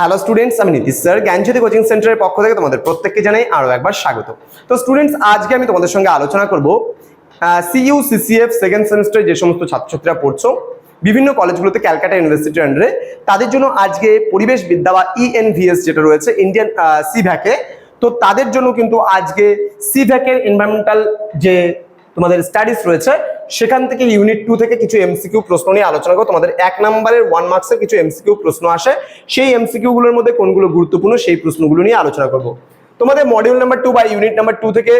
Hello students আমি Nitish sir জ্ঞানজ্যোতি coaching সেন্টারের পক্ষ থেকে তোমাদের প্রত্যেককে জানাই আরও একবার স্বাগত। তো স্টুডেন্টস আজকে আমি তোমাদের সঙ্গে আলোচনা করব সিইউ সিসিএফ সেকেন্ড সেমিস্টারে যে সমস্ত ছাত্রছাত্রীরা পড়ছো, বিভিন্ন কলেজগুলোতে ক্যালকাটা ইউনিভার্সিটির আন্ডারে তাদের জন্য আজকে পরিবেশ বিদ্যা বা ইএনভিএস যেটা রয়েছে ইন্ডিয়ান সিভ্যাকে তো তাদের জন্য কিন্তু আজকে সিভ্যাকের এনভায়রনমেন্টাল যে তোমাদের স্টাডিজ রয়েছে সেখান থেকে ইউনিট টু থেকে কিছু এমসিকিউ প্রশ্ন নিয়ে আলোচনা করব। তোমাদের এক নম্বরের ওয়ান মার্কসের কিছু এমসিকিউ প্রশ্ন আসে। সেই এমসিকিউ গুলোর মধ্যে কোনগুলো গুরুত্বপূর্ণ সেই প্রশ্নগুলো নিয়ে আলোচনা করব। তোমাদের মডিউল নাম্বার টু বা ইউনিট নাম্বার টু থেকে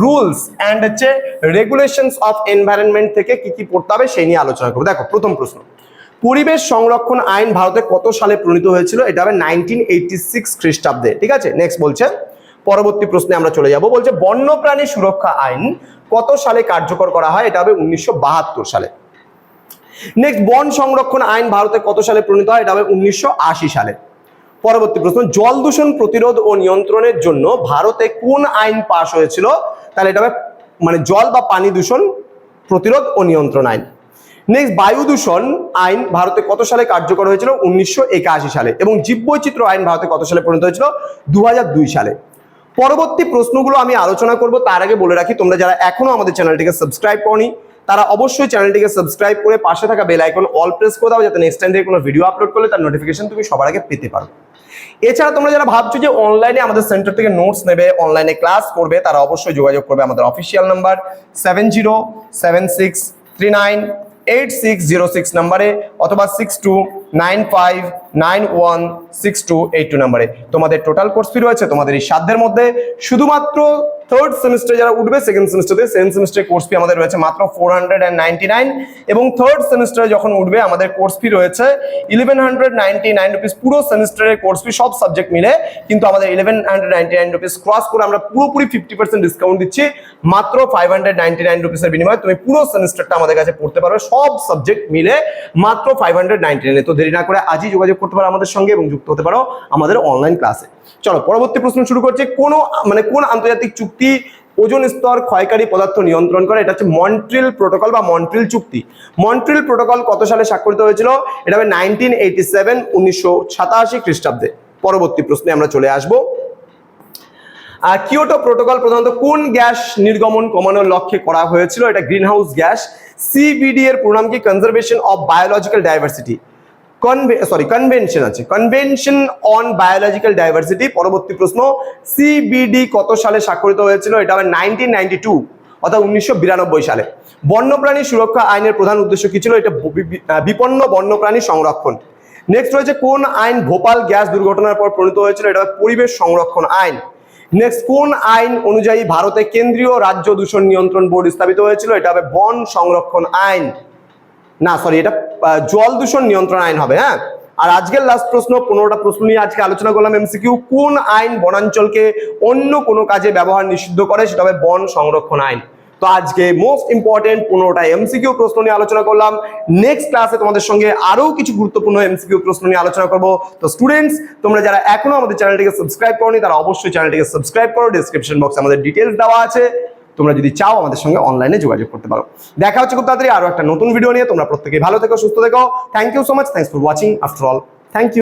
রুলস অ্যান্ড হচ্ছে রেগুলেশনস অফ এনভায়রনমেন্ট থেকে কি কি পড়তে হবে সেই নিয়ে আলোচনা করব। দেখো, প্রথম প্রশ্ন। পরিবেশ সংরক্ষণ আইন ভারতে কত সালে প্রণীত হয়েছিল? এটা হবে নাইনটিন এইটটি সিক্স খ্রিস্টাব্দে। ঠিক আছে? নেক্সট বলছে। পরবর্তী প্রশ্নে আমরা চলে যাব। বলছে, বন্যপ্রাণী সুরক্ষা আইন কত সালে কার্যকর করা হয়? এটা হবে উনিশশো বাহাত্তর সালে। নেক্সট বন সংরক্ষণ আইন ভারতে কত সালে প্রণীত হয়? এটা হবে উনিশশো আশি সালে। পরবর্তী প্রশ্ন, জল দূষণ প্রতিরোধ ও নিয়ন্ত্রণের জন্য ভারতে কোন আইন পাশ হয়েছিল? তাহলে এটা হবে মানে জল বা পানি দূষণ প্রতিরোধ ও নিয়ন্ত্রণ আইন। নেক্সট বায়ু দূষণ আইন ভারতে কত সালে কার্যকর হয়েছিল? উনিশশো একাশি সালে। এবং জীববৈচিত্র্য আইন ভারতে কত সালে পরিণত হয়েছিল? দু হাজার দুই সালে। পরবর্তী প্রশ্নগুলো আমি আলোচনা করব, তার আগে বলে রাখি, তোমরা যারা এখনও আমাদের চ্যানেলটিকে সাবস্ক্রাইব করনি, তারা অবশ্যই চ্যানেলটিকে সাবস্ক্রাইব করে পাশে থাকা বেল আইকন অল প্রেস করে দাও, যাতে নেক্সট টাইম থেকে কোনো ভিডিও আপলোড করলে তার নোটিফিকেশন তুমি সবার আগে পেতে পারো। এছাড়া তোমরা যারা ভাবছ যে অনলাইনে আমাদের সেন্টার থেকে নোটস নেবে অনলাইনে ক্লাস করবে, তারা অবশ্যই যোগাযোগ করবে আমাদের official number seven zero seven six three nine eight six zero six নাম্বারে অথবা six two nine five nine one six two eight two নাম্বারে। তোমাদের টোটাল কোর্স ফি রয়েছে, তোমাদের এই সাধ্যের মধ্যে শুধুমাত্র থার্ড সেমিস্টার যারা উঠবে সেকেন্ড সেমিস্টারে সেকেন্ড সেমিস্টারে কোর্স ফি আমাদের রয়েছে মাত্র four hundred and ninety nine এবং থার্ড সেমিস্টারে যখন উঠবে, আমাদের কোর্স ফি রয়েছে eleven hundred ninety nine rupees পুরো সেমিস্টারের কোর্স ফি সব সাবজেক্ট মিলে কিন্তু আমাদের eleven hundred ninety nine rupees cross করে আমরা পুরোপুরি ফিফটি পার্সেন্ট ডিসকাউন্ট দিচ্ছি, মাত্র ফাইভ হান্ড্রেড নাইনটি নাইন রুপিসের বিনিময়ে। তুমি পুরো সেমিস্টারটা আমাদের কাছে পড়তে পারবে, সব সাবজেক্ট মিলে মাত্র ফাইভ হান্ড্রেড নাইনটি নাইনে তো দেরি না করে আজই যোগাযোগ করতে পারো আমাদের সঙ্গে এবং যুক্ত হতে পারো আমাদের অনলাইন ক্লাসে চলো, পরবর্তী প্রশ্ন শুরু করছে, কোন মানে কোন আন্তর্জাতিক চুক্তি ওজন স্তর ক্ষয়কারী পদার্থ নিয়ন্ত্রণ করে? এটা হচ্ছে মন্ট্রিল প্রোটোকল বা মন্ট্রিল চুক্তি। মন্ট্রিল প্রোটোকল কত সালে স্বাক্ষরিত হয়েছিল? এটা হবে নাইনটিন এইটি সেভেন উনিশশো সাতাশি খ্রিস্টাব্দে। পরবর্তী প্রশ্নে আমরা চলে আসব। আর কিয়োটো প্রোটোকল প্রধানত কোন গ্যাস নির্গমন কমানোর লক্ষ্যে করা হয়েছিল? এটা গ্রিন হাউস গ্যাস সিবিডি এর প্রণাম কি conservation of biological diversity sorry convention আছে। কনভেনশন অন বায়োলজিক্যাল ডাইভার্সিটি পরবর্তী প্রশ্ন সিবিডি কত সালে স্বাক্ষরিত হয়েছিল? এটা হবে নাইনটিন নাইনটি টু অর্থাৎ উনিশশো বিরানব্বই সালে। বন্যপ্রাণী সুরক্ষা আইনের প্রধান উদ্দেশ্য কি ছিল? এটা বিপন্ন বন্যপ্রাণী সংরক্ষণ। নেক্সট রয়েছে, কোন আইন ভোপাল গ্যাস দুর্ঘটনার পর প্রণীত হয়েছিল? এটা পরিবেশ সংরক্ষণ আইন। নেক্সট কোন আইন অনুযায়ী ভারতে কেন্দ্রীয় রাজ্য দূষণ নিয়ন্ত্রণ বোর্ড স্থাপিত হয়েছিল? এটা হবে বন সংরক্ষণ আইন। না সরি এটা জল দূষণ নিয়ন্ত্রণ আইন হবে হ্যাঁ? আর আজকের লাস্ট প্রশ্ন, পনেরোটা প্রশ্ন নিয়ে আজকে আলোচনা করলাম এমসিকিউ কোন আইন বনাঞ্চলকে অন্য কোনো কাজে ব্যবহার নিষিদ্ধ করে? সেটা হবে বন সংরক্ষণ আইন। তো আজকে মোস্ট ইম্পর্টেন্ট পনেরোটা এমসিকিউ প্রশ্ন নিয়ে আলোচনা করলাম। নেক্সট ক্লাসে তোমাদের সঙ্গে আরও কিছু গুরুত্বপূর্ণ এমসিকিউ প্রশ্ন নিয়ে আলোচনা করব। তো স্টুডেন্টস তোমরা যারা এখনও আমাদের চ্যানেলটিকে সাবস্ক্রাইব করনি, তারা অবশ্যই চ্যানেলটিকে সাবস্ক্রাইব করো। ডিসক্রিপশন বক্সে আমাদের ডিটেলস দেওয়া আছে। তোমরা যদি চাও আমাদের সঙ্গে অনলাইনে যোগাযোগ করতে পারো। দেখা হচ্ছে খুব তাড়াতাড়ি আরও একটা নতুন ভিডিও নিয়ে। তোমরা প্রত্যেকে ভালো থেকো, সুস্থ থেকো। Thank you so much thanks for watching after all thank you